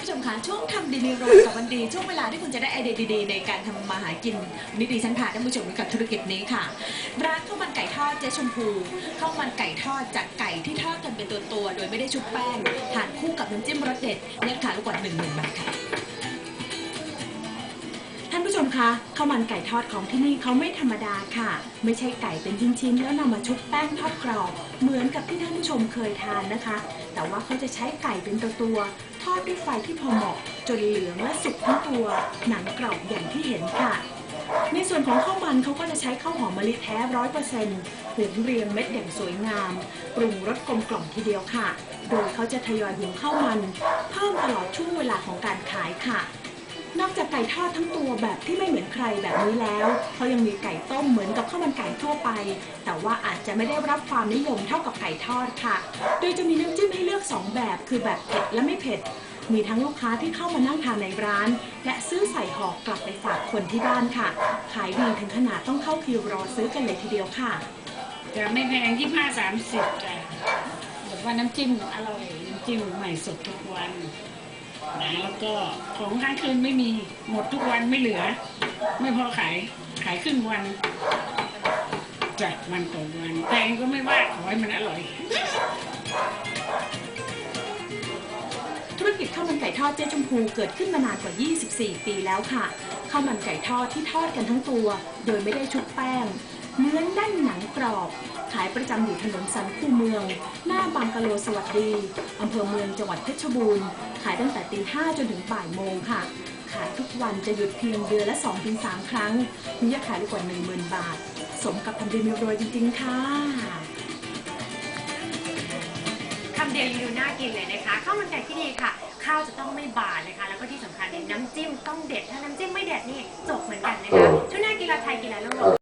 ผู้ชมค่ะช่วงทำดีมีรวยกับวันดี ช่วงเวลาที่คุณจะได้ไอเดียดีๆ ในการทำมาหากินวันนี้ดิฉันพาท่านผู้ชมไปกับธุรกิจนี้ค่ะ ร้านข้าวมันไก่ทอดเจ๊ชมพูข้าวมันไก่ทอดจากไก่ที่ทอดกันเป็นตัวๆโดยไม่ได้ชุบแป้งทานคู่กับน้ำจิ้มรสเด็ดเนี่ยขายลูกกว่าหนึ่งหมื่นบาทค่ะ มคะข้าวมันไก่ทอดของที่นี่เขาไม่ธรรมดาค่ะ ไม่ใช่ไก่เป็นชิ้นๆแล้วนำมาชุบแป้งทอดกรอบ เหมือนกับที่ท่านผู้ชมเคยทานนะคะ แต่ว่าเขาจะใช้ไก่เป็นตัวตัวๆทอดด้วยไฟที่พอเหมาะจนเหลืองและสุกทั้งตัวหนังกรอบอย่างที่เห็นค่ะ ในส่วนของข้าวมันเขาก็จะใช้ข้าวหอมมะลิแท้ร้อยเปอร์เซ็นต์หุงเรียงเม็ดอย่างสวยงาม ปรุงรสกลมกล่อมทีเดียวค่ะ โดยเขาจะทยอยหุงข้าวมัน เพิ่มตลอดช่วงเวลาของการขายค่ะ นอกจากไก่ทอดทั้งตัวแบบที่ไม่เหมือนใครแบบนี้แล้วเขายังมีไก่ต้มเหมือนกับข้าวมันไก่ทั่วไป แต่ว่าอาจจะไม่ได้รับความนิยมเท่ากับไก่ทอดค่ะ โดยจะมีน้ำจิ้มให้เลือก 2 แบบ คือแบบเผ็ดและไม่เผ็ด มีทั้งลูกค้าที่เข้ามานั่งทานในร้าน และซื้อใส่ห่อกลับไปฝากคนที่บ้านค่ะ ขายดีถึงขนาดต้องเข้าคิวรอซื้อกันเลยทีเดียวค่ะจะไม่แพงที่ห้าสามสิบจ้ะแบบว่าน้ำจิ้มอร่อย น้ำจิ้มใหม่สดทุกวัน นะแล้วก็ของค้างคืนไม่มีหมดทุกวันไม่เหลือ ไม่พอขายขายครึ่งวันจ้ะวันต่อวันแพงก็ไม่ว่าขอให้มันอร่อยธุรกิจข้าวมันไก่ทอดเจ๊ชมพูเกิดขึ้นมานานกว่า 24 ปีแล้วค่ะข้าวมันไก่ทอดที่ทอดกันทั้งตัว โดยไม่ได้ชุบแป้ง รอบ ขายประจำอยู่ถนนสันคูเมือง หน้าบางกะโลสวัสดีอำเภอเมืองจังหวัดเพชรบูรณ์ ขายตั้งแต่ตีห้าจนถึงบ่ายโมงค่ะ ขายทุกวันจะหยุดเพียงเดือนละ 2-3 ครั้ง มียอดขายกว่า 10,000 บาท สมกับทำดีมีรวยจริง ๆ ค่ะคำเดียวยังดูน่ากินเลยนะคะข้าวมันไก่ที่ดีค่ะ ข้าวจะต้องไม่บาดนะคะ แล้วก็ที่สำคัญเนี่ยน้ำจิ้มต้องเด็ด ถ้าน้ำจิ้มไม่เด็ดนี่จบเหมือนกันนะคะช่วงหน้ากีฬาไทยกีฬาโลก